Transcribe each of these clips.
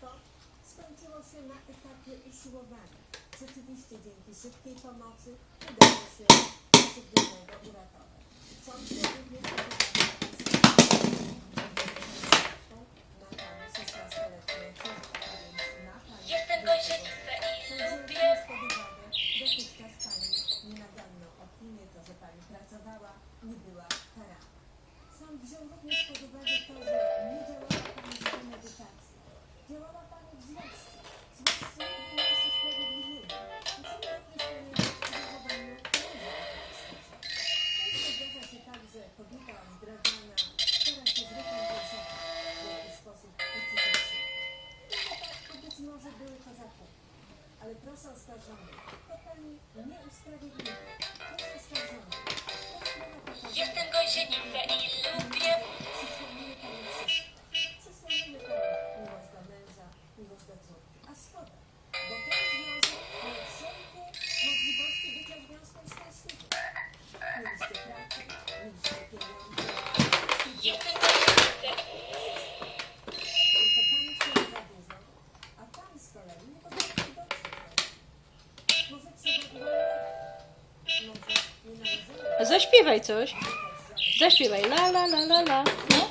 wszystko skończyło się na etapie usiłowania. Rzeczywiście dzięki szybkiej pomocy udało się krzywdzonego uratować. Sąd również Nadamy 16-letnią córkę, więc na pani Jestem gąsienicę i lubię. Dotychczas pani nienaganną opinię, to, że pani pracowała, nie była karana. Sąd wziął również pod Ale proszę oskarżony, to pani nie usprawiedliwia. Proszę oskarżony, to sprawa pokazała, Jestem gąsienicę i lubię. przysłonuje pani wszystko. Przysłonuje pani miłość do męża, miłość do córki. A szkoda, bo ten związek miał wszelkie możliwości bycia związkiem szczęśliwym. Mieliście pracę, mieliście pieniądze, Jestem Zaśpiewaj coś. Zaśpiewaj la la la la la. No.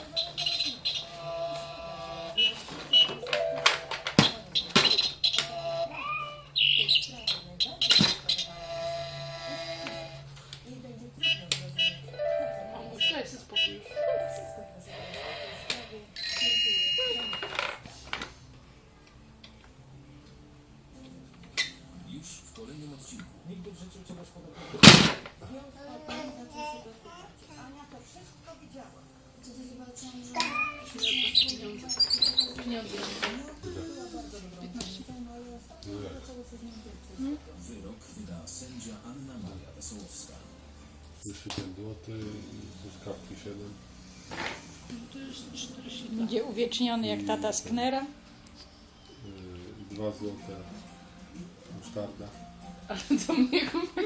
Już. w kolejnym odcinku. Nigdy w życiu podobnego. Związek się z nią więcej. Wyrok wyda sędzia Anna Maria Wesołowska. 35 zł, truskawki 7. To jest 40 lat. Będzie uwieczniony jak tata Sknera. 2 zł musztarda. Ale co mnie kupi?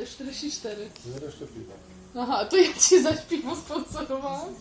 To jest 44. No i resztę piwa. Aha, to ja ci zaś piwo sponsorowałam?